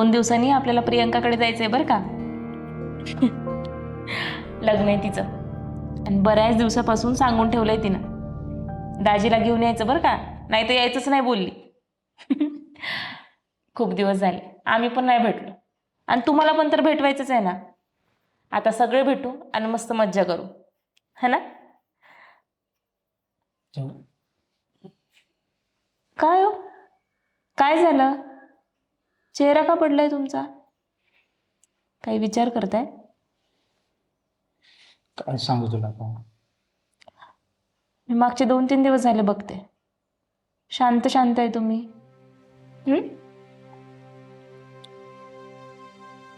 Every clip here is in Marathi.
दोन दिवसांनी आपल्याला प्रियंकाकडे जायचंय बरं का? लग्न आहे तिचं. आणि बऱ्याच दिवसापासून सांगून ठेवलंय तिनं. दाजीला घेऊन यायचं बरं का? नाही तर यायचंच नाही बोलली. खूप दिवस झाले. आम्ही पण नाही भेटलो. आणि तुम्हाला पण तर भेटवायचंच आहे ना? आता सगळे भेटू आणि मस्त मज्जा करू. है ना? काय हो? काय झालं? चेहरा का पडलाय तुमचा? काही विचार करताय? काय सांगू तुला मी मागचे दोन तीन दिवस झाले बघते. शांत शांत आहे तुम्ही. हं?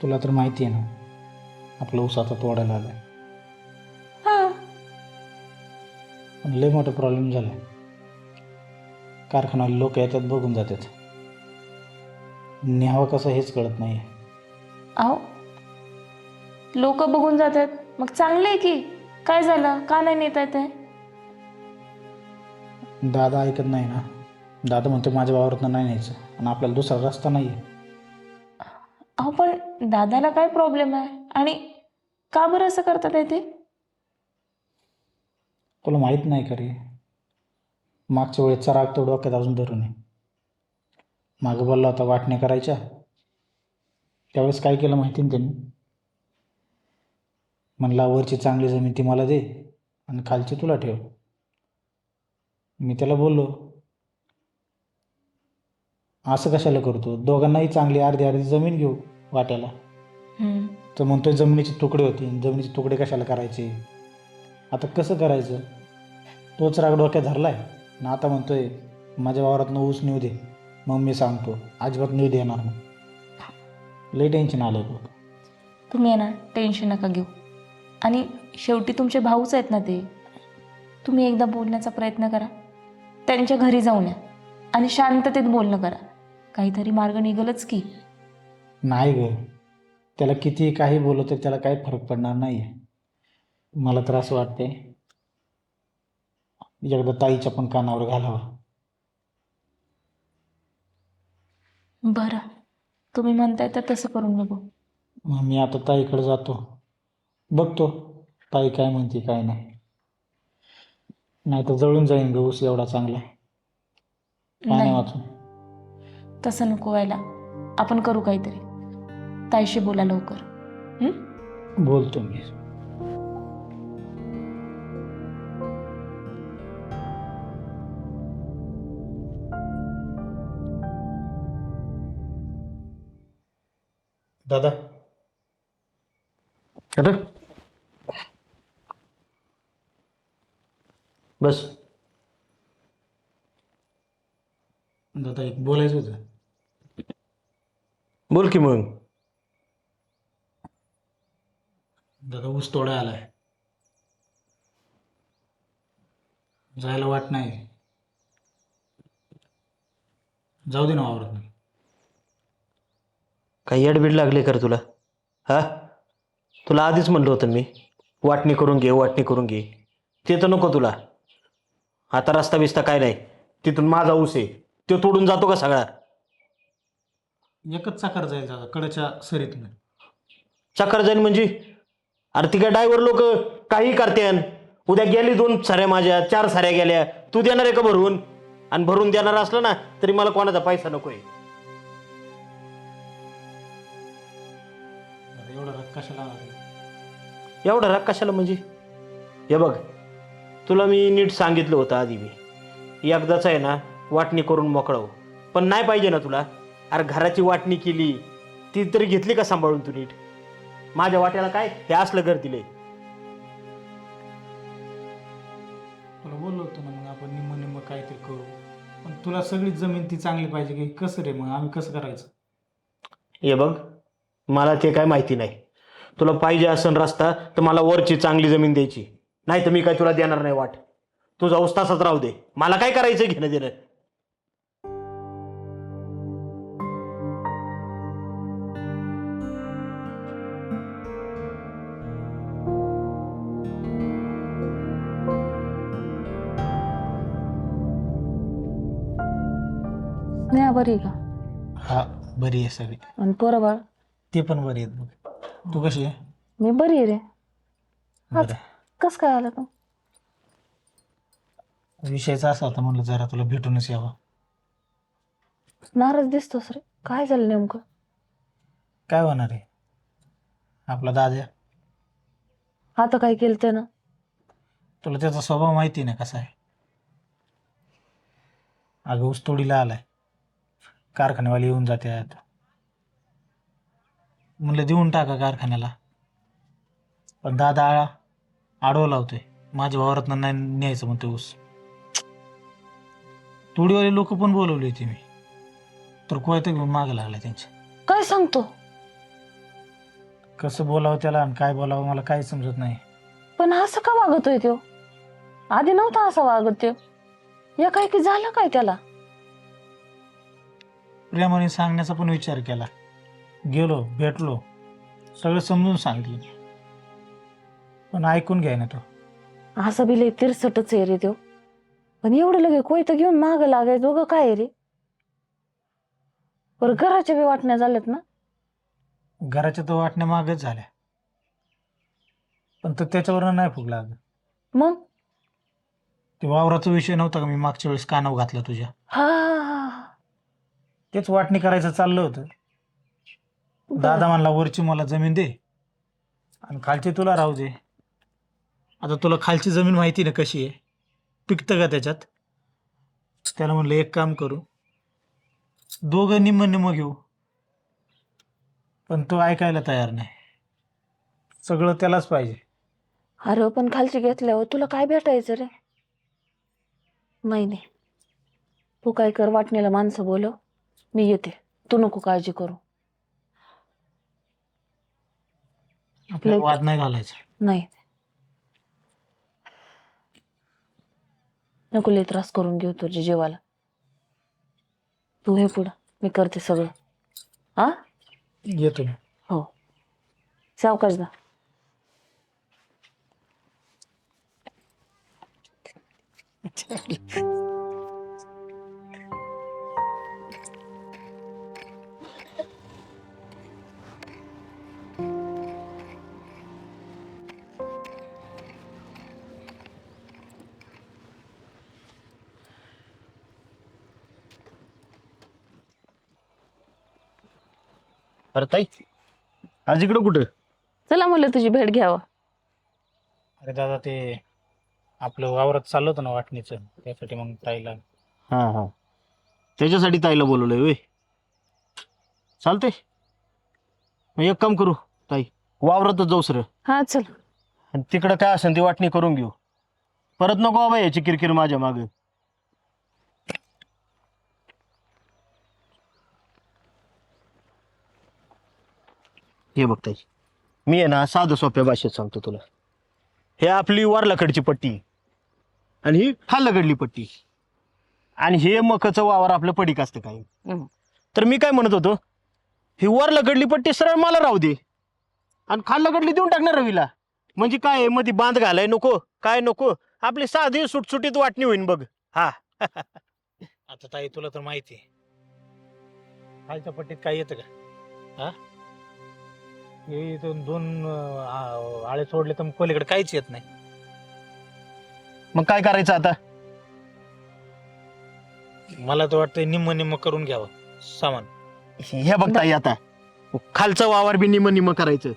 तुला तर माहिती आहे ना आपलं ऊस आता तोडायला आलाय. हा. पण लय मोठा प्रॉब्लेम झाला कारखान्याला लोक येतात बघून जातात. न्यावं कसं हेच कळत नाही अहो लोक बघून जातात. मग चांगलं आहे की? काय झालं? का नाही नेता येते दादा ऐकत नाही ना. दादा म्हणतो माझ्या वावरात नाही न्यायचं आणि आपल्याला दुसरा रस्ता नाही आहे अहो पण दादाला काय प्रॉब्लेम आहे? आणि का बरं असं करतात आहे ते? तुला माहीत नाही का रे? मागच्या वेळेचा राग तो डोक्यात अजून धरून आहे. मागं बोलला होता वाटण्या करायच्या. त्यावेळेस काय केलं माहिती ना त्यांनी. म्हणला वरची चांगली जमीन ती मला दे आणि खालची तुला ठेव. मी त्याला बोललो असं कशाला करतो? दोघांनाही चांगली अर्धी अर्धी जमीन घेऊ वाट्याला. तर म्हणतोय जमिनीचे तुकडे होते जमिनीचे तुकडे कशाला करायचे? आता कसं करायचं? तोच राग डोक्यात धरलाय. आणि आता म्हणतोय माझ्या वावरात ऊस नेऊ दे. मग मी सांगतो अजिबात नेऊ देणार मग लई टेन्शन आलं बघ. तुम्ही आहे ना टेन्शन नका घेऊ. आणि शेवटी तुमचे भाऊच आहेत ना ते. तुम्ही एकदा बोलण्याचा प्रयत्न करा. त्यांच्या घरी जाऊन या. आणि शांततेत बोलणं करा. काहीतरी मार्ग निघलच की. नाही ग. त्याला किती काही बोललो तर त्याला काही फरक पडणार नाही आहे मला तर असं वाटते एकदा ताईच्या पण कानावर घालावं. बरं. तुम्ही म्हणताय तर तसं करून बघू. मग मी आता ताईकडे जातो. बघतो ताई काय म्हणते काय नाही. नाही तर जळून जाईन ग ऊस एवढा चांगला. काय नाही नाही. वाचून. तसं नको व्हायला. आपण करू काहीतरी. ताईशी बोला लवकर. हं? बोलतो मी. दादा. अरे बस. दादा एक बोलायचं होतं. बोल की मग. दादा ऊस तोडा आलाय. जायला वाट नाही. जाऊ दे ना वावरात काही अडबीड लागले कर तुला? हा? तुला आधीच म्हणलं होतं मी वाटणी करून घे वाटणी करून घे. ते तर नको तुला. आता रस्ता बिस्ता काय नाही तिथून माझा ऊस आहे तो तोडून जातो का सगळा? एकच चाकार जाईल दादा कडच्या सरीतून. चक्कर जाईल म्हणजे? अरे ती काय ड्रायव्हर लोक काही करत्यान उद्या गेली दोन साऱ्या माझ्या चार साऱ्या गेल्या तू देणार आहे का भरून? आणि भरून देणार असलं ना तरी मला कोणाचा पैसा नकोय. दादा कशाला? एवढा राग कशाला म्हणजे? हे बघ तुला मी नीट सांगितलं होतं आधी मी. एकदाच आहे ना वाटणी करून मोकळव. पण नाही पाहिजे ना तुला. अरे घराची वाटणी केली ती तरी घेतली का सांभाळून तू नीट? माझ्या वाट्याला काय? हे असलं घर दिले तुला बोललो होतो ना मग आपण निम्म निम्म काहीतरी करू. पण तुला सगळीच जमीन ती चांगली पाहिजे की कसं रे मग? आम्ही कसं करायचं? हे बघ मला ते काय माहिती नाही. तुला पाहिजे असन रस्ता तर मला वरची चांगली जमीन द्यायची. नाही तर मी काय तुला देणार नाही वाट. तुझा उस्तासच राहू दे. मला काय करायचं घेणं देणं? बरी आहे का? हा बरी आहे सगळी. आणि पोरं बाळ? ते पण बरी आहेत बघ. तू कशी आहे? मी बरी आहे रे. बरं. कस काय आला तू? विषयचा असा होता म्हणलं जरा तुला भेटूनच यावं. नाराज दिसतोस रे. काय झालं नेमकं? काय होणार आहे? आपला दादा. आता काय केलं ते ना तुला त्याचा स्वभाव माहिती ना कसा आहे? अगं ऊसतोडीला आलाय. कारखान्यावाले येऊन जाते आता म्हणलं देऊन टाका कारखान्याला. पण दादा आळा आडवा लावतोय. माझ्या वावरात नाही न्यायचं म्हणतोय ऊस. तोडीवाले लोक पण बोलवले होते मी. तर कोयता घेऊन मागं लागला त्यांच्या काय सांगतो? कसं बोलावं त्याला आणि काय बोलावं मला काही समजत नाही. पण असं का वागतोय तो आधी नव्हता असा वागत तो या काय की झालं काय त्याला? प्रेमाने सांगण्याचा पण विचार केला. गेलो भेटलो सगळं समजून सांगितलं. पण ऐकून घ्याय ना तो. असं बी लय तिरसटच आहे रे तो. पण एवढं लगे कोय तर घेऊन माग लागायचं दोघं काय आहे रे? बरं घराच्या बी वाटण्या झाल्यात ना? घराच्या तर वाटण्या मागच झाल्या. पण तो त्याच्यावर नाही फुगला अगं. मग? ते वावराचा विषय नव्हता का मी मागच्या वेळेस कानाव घातला तुझ्या? हा हा, हा. तेच वाटणी करायचं चाललं होतं. दादा म्हणला वरची मला जमीन दे. आणि खालची तुला राहू दे. आता तुला खालची जमीन माहिती ना कशी आहे? पिकतं का त्याच्यात? त्याला म्हणलं एक काम करू. दोघं निम्म निम्म घेऊ. पण तो ऐकायला तयार नाही. सगळं त्यालाच पाहिजे. अरे पण खालची घेतल्यावर हो. तुला काय भेटायचं रे? नाही नाही. तू काय कर वाटणीला माणसं बोलव. मी येते. तू नको काळजी करू. आपल्याला लय- वाद नाही घालायचा. नाही. नको लय त्रास करून घेऊ तुझ्या जीवाला. तू हे पुढं मी करते सगळं. हा? येतो मी. हो. सावकाश दा अरे ताई. आज इकडं कुठं? चला म्हणलं तुझी भेट घ्यावं. अरे दादा ते आपलं वावरात चाललं होतं ना वाटणीचं त्यासाठी मग ताईला. हां हां. त्याच्यासाठी ताईला बोलवलंय होय. चालतंय. मग एक काम करू ताई. वावरातच जाऊ सर हा चल. आणि तिकडं काय असेल ती वाटणी करून घेऊ. परत नको बाबा याची किरकिर माझ्या माग. हे बघ ताई. मी आहे ना साधं सोप्या भाषेत सांगतो तुला. हे आपली वारलाकडची पट्टी. आणि ही खाल्लाकडली पट्टी. आणि हे मकाचं वावर आपलं पडीक असतं काही. तर मी काय म्हणत होतो? ही वरलाकडली पट्टी सरळ मला राहू दे. आणि खाल्लाकडली देऊन टाकणार रवीला. म्हणजे काय मध्ये बांध घालाय नको. काय नको? आपली साधी सुटसुटीत वाटणी होईन बघ. हा. आता ताई तुला तर माहिती आहे. खालच्या पट्टीत काय येतं का? हा? हे इथून दोन अं, आळे सोडले तर मग पलीकडे काहीच येत नाही. मग काय करायचं आता? मला तर वाटतं निम्म निम्म करून घ्यावं. सामान. हे बघ ताई आता. खालचं वावर बी निम निम करायचं.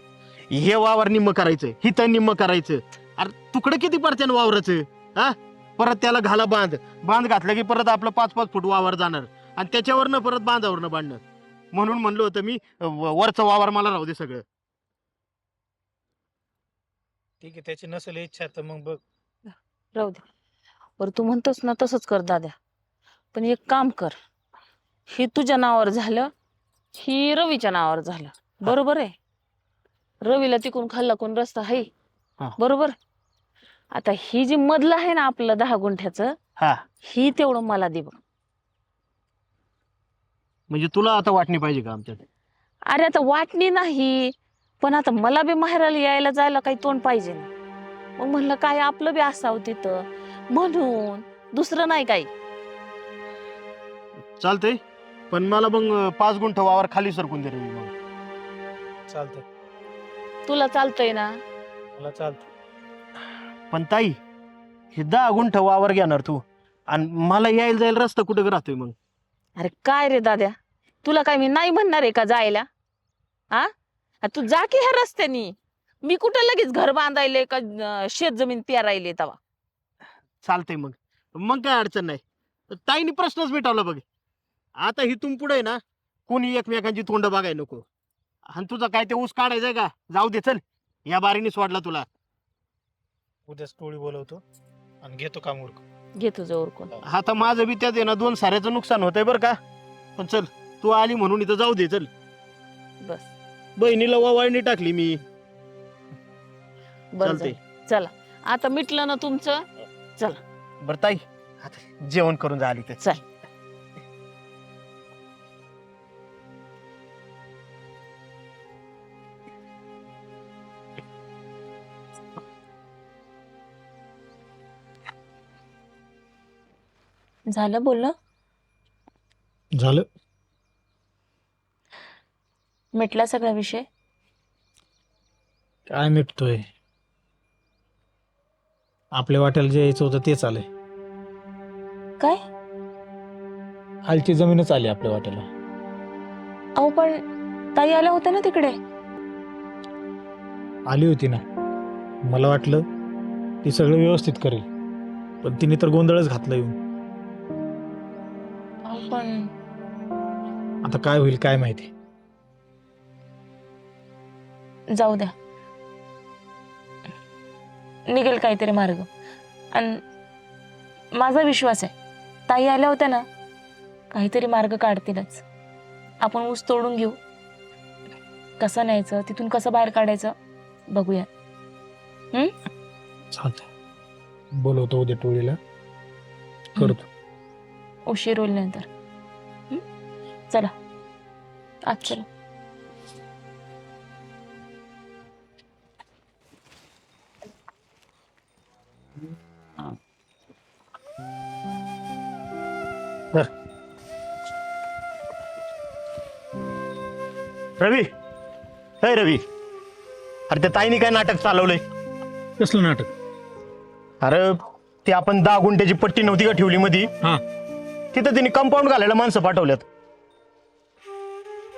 हे वावर निम्म करायचं. हिथं निम्म करायचं. अरे तुकडं किती पडते वावराचं? हा? परत त्याला घाला बांध. बांध घातलं की परत आपलं पाच पाच फूट वावर जाणार. आणि त्याच्यावरनं परत बांधावरनं बांधणं. म्हणून म्हणलं होतं मी वरचं वावर मला राहू दे सगळं. ठीक आहे त्याची नसेल इच्छा तर मग बघ. राहू दे. बरं तू म्हणतोस ना तसंच कर दाद्या. पण एक काम कर. हे तुझ्या नावावर झालं ही रवीच्या नावावर झालं. बरोबर आहे? रवीला तिकून खाल्ला कोण रस्ता आहे? हा. बरोबर? आता ही जी मधलं आहे ना आपलं दहा गुंठ्याचं हा. ही तेवढं मला दे बघ म्हणजे तुला आता वाटणी पाहिजे का आमच्यात? अरे आता वाटणी नाही. पण आता मला बी माहेराला यायला जायला काही तोंड पाहिजे ना. मग म्हणलं काय आपलं बी असावं तिथं. म्हणून दुसरं नाही काही. चालतंय. पण मला मग पाच गुंठ वावर खाली सरकून दे रवी मग. चालतंय. तुला चालतंय ना? मला चालतं पण ताई हे दहा गुंठ वावर घेणार तू. आणि मला यायला जायला रस्ता कुठं राहतोय मग? अरे काय रे दाद्या? तुला काय मी नाही म्हणणार आहे का जायला? हा आ, तू जा की ह्या रस्त्यानी. मी कुठं लगेच घर बांधायले का अं, शेत जमीन पेरायले तवा? चालतंय मग. मग काय अडचण नाही. ताईने प्रश्नच मिटवला बघ. आता इथून पुढे ना कोणी एकमेकांची तोंड बघाय नको. आणि तुझा काय ते ऊस काढायचंय का? जाऊ दे चल. या बारीने सोडला तुला. उद्या टोळी बोलवतो आणि घेतो काम उरक घे तुझं उरकून. आता माझं बी त्यात आहे ना दोन साऱ्याचं नुकसान होतंय बरं का. पण चल तू आली म्हणून इथं जाऊ दे चल. बस. बहिणीला वावळणी टाकली मी. बरं चालतंय. झालं. चला. आता मिटलं ना तुमचं? बरं ताई आता जेवण करून जा आली ते. चल. झालं बोलणं? झालं. मिटला सगळा विषय? काय मिटतोय? आपल्या वाट्याला जे यायचं होतं तेच आलंय. काय? खालची जमीनच आली आपल्या वाट्याला. अहो पण ताई आल्या होत्या ना तिकडे? आली होती ना. मला वाटलं ती सगळं व्यवस्थित करेल पण तिने तर गोंधळच घातला येऊन. अहो पण आता काय होईल काय माहिती. जाऊ द्या. निघेल काहीतरी मार्ग. आणि माझा विश्वास आहे ताई आल्या होत्या ना काहीतरी मार्ग काढतीलच. आपण ऊस तोडून घेऊ. कसं न्यायचं तिथून कसं बाहेर काढायचं बघूया. चालतंय. बोलवतो उद्या टोळीला. करतो. उशीर होईल नंतर. हं? चला. आज चला. रवी. हे रवी. अरे त्या ताईने काय नाटक चालवलंय? कसलं नाटक? अरे ती आपण दहा गुंठ्याची पट्टी नव्हती का ठेवली मधी? हा. तिथं तिने कंपाऊंड घालायला माणसं पाठवल्यात.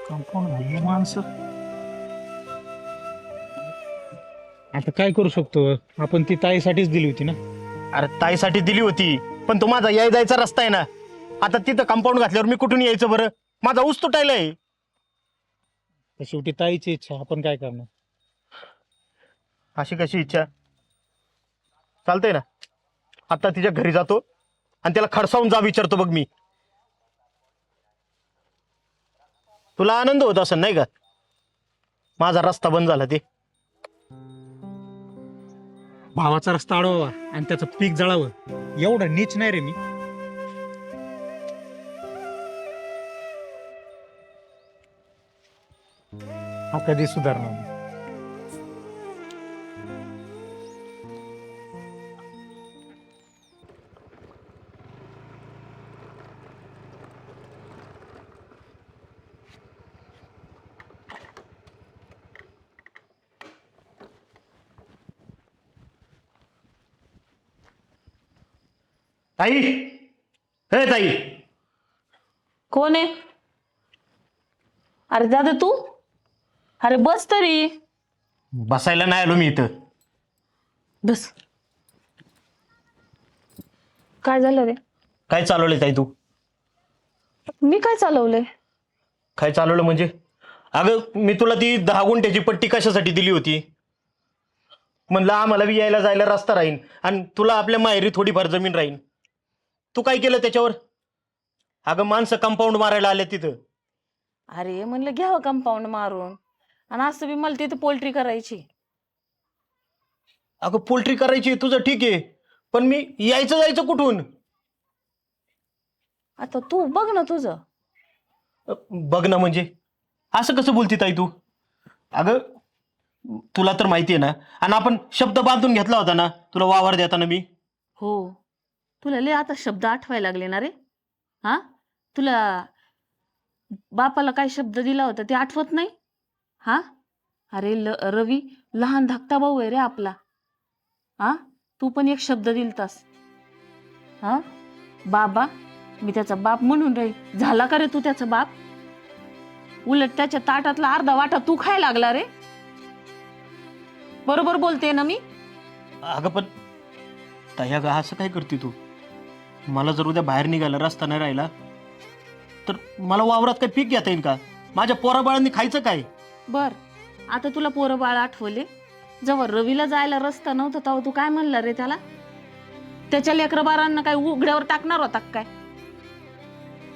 कंपाऊंड माणसं? आता काय करू शकतो? आपण ती ताईसाठीच दिली होती ना? अरे ताईसाठी दिली होती पण तो माझा याय जायचा रस्ता आहे ना. आता तिथं कंपाऊंड घातल्यावर मी कुठून यायचं बरं? माझा ऊस तुटायलाय तर शेवटी ताईची इच्छा आपण काय करणार? अशी कशी इच्छा? चालतंय ना? आता तिच्या घरी जातो आणि त्याला खडसावून जा विचारतो बघ मी. तुला आनंद होत असं नाही का? माझा रस्ता बंद झाला ते. भावाचा रस्ता अडवावा आणि त्याचं पीक जळावं. एवढं नीच नाही रे मी. हा कधी सुधारणार नाही. ताई हे ताई कोण आहे अरे दादा तू अरे बस तरी. बसायला नाही आलो मी इथं. बस. काय झालं रे? काय चालवलंय ताई तू? मी काय चालवलंय? काय चालवलं म्हणजे? अगं मी तुला ती दहा गुंठ्याची पट्टी कशासाठी दिली होती? म्हणलं आम्हाला बी यायला जायला रस्ता राहीन आणि तुला आपल्या माहेरी थोडीफार जमीन राहीन. तू काय केलं त्याच्यावर? अगं माणसं कंपाऊंड मारायला आले तिथं. अरे म्हणलं घ्यावं कंपाऊंड मारून. आणि असं बी मला तिथे पोल्ट्री करायची. अगं पोल्ट्री करायची तुझं ठीक आहे. पण मी यायचं जायचं कुठून? आता तू बघ ना तुझं. अ, बघ ना म्हणजे. असं कसं बोलती ताई तू? अगं तुला तर माहिती आहे ना आणि आपण शब्द बांधून घेतला होता ना तुला वावर देताना मी. हो. तुला लय आता शब्द आठवायला लागले ना रे. हा? तुला बापाला काय शब्द दिला होता ते आठवत नाही? हा? अरे ल रवी लहान धाकटा भाऊ आहे रे आपला. हा? तू पण एक शब्द दिलतास. हा? बाबा मी त्याचा बाप म्हणून रे झाला का रे तू त्याचा बाप? उलट त्याच्या ताटातला अर्धा वाटा तू खाय लागला रे. बरोबर बोलते ना मी? अगं पण तया गा असं काय करते तू? मला जर उद्या बाहेर निघाला रस्ता नाही राहिला तर मला वावरात काय पीक घेता येईल का? माझ्या पोराबाळांनी खायचं काय? बर. आता तुला पोरं बाळ आठवले? जेव्हा रवीला जायला रस्ता नव्हता तेव्हा तू काय म्हणला रे त्याला? त्याच्या लेकर बारांना काय उघड्यावर टाकणार होता काय?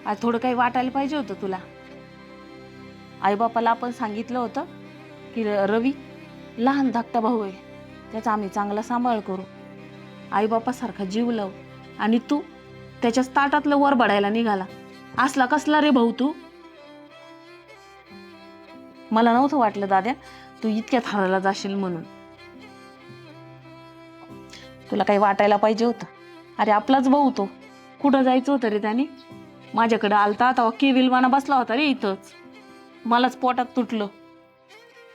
आज थोडं काही वाटायला पाहिजे होतं तुला. आईबापाला आपण सांगितलं होतं की रवी लहान धाकटा भाऊ आहे. त्याचा आम्ही चांगला सांभाळ करू. आईबापासारखा जीव लावू. आणि तू त्याच्याच ताटातलं वर बडायला निघाला. असला कसला रे भाऊ तू? मला नव्हतं वाटलं दाद्या तू इतक्या थाराला जाशील म्हणून. तुला काही वाटायला पाहिजे होतं? अरे आपलाच भाऊ तो. कुठं जायचं होतं रे त्याने? माझ्याकडे आलता तेव्हा केविलवाना बसला होता रे इथंच. मलाच पोटात तुटलं.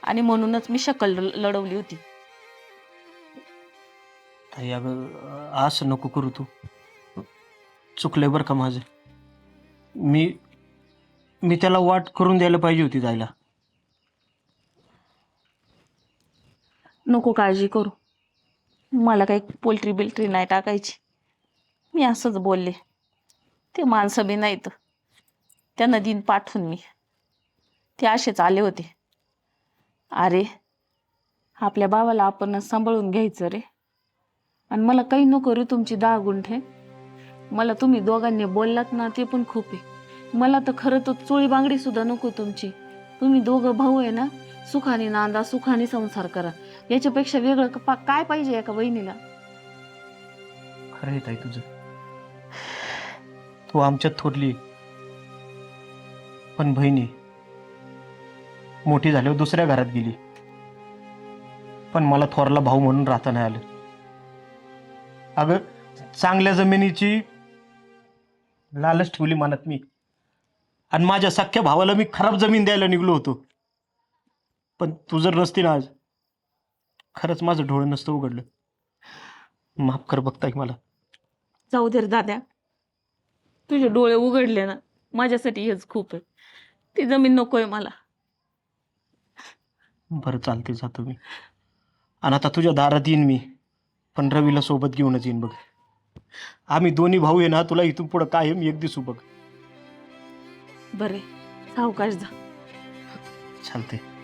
आणि म्हणूनच मी शकल ल- लढवली होती. ताई अगं असं नको करू तू. चुकलंय बरं का माझं? मी मी त्याला वाट करून द्यायला पाहिजे होती जायला. नको काळजी करू. मला काही पोल्ट्री बिल्ट्री नाही टाकायची. मी असंच बोलले. ते माणसं बी नाहीत. त्यांना दिन पाठवून मी. ते असेच आले होते. अरे आपल्या भावाला आपणच सांभाळून घ्यायचं रे. आणि मला काही नको रे तुमची दहा गुंठे. मला तुम्ही दोघांनी बोललात ना ते पण खूप आहे. मला तर खरं तर चोळी बांगडी सुद्धा नको तुमची. तुम्ही दोघं भाऊ आहे ना सुखाने नांदा सुखाने संसार करा. याच्यापेक्षा वेगळं का- पा- काय पाहिजे एका बहिणीला खरं आहे ताई तुझं. तू आमच्यात थोरली पण बहिणी मोठी झाल्यावर दुसऱ्या घरात गेली. पण मला थोरला भाऊ म्हणून राहता नाही आलं. अगं चांगल्या जमिनीची लालच ठेवली मनात मी. आणि माझ्या सख्ख्या भावाला मी खराब जमीन द्यायला निघलो होतो. पण तू जर नसती ना आज खरंच माझं डोळं नसतं उघडलं. माफ कर बघताय मला. जाऊ दे रे दाद्या. तुझे डोळे उघडले ना माझ्यासाठी हेच खूप आहे. ती जमीन नकोय मला. बरं चालते जातो मी. आणि आता तुझ्या दारात येईन मी. पण रवीला सोबत घेऊनच येईन बघ. आम्ही दोन्ही भाऊ आहे ना तुला इथून पुढं कायम एक दिसू बघ. बरे सावकाश जा. चालते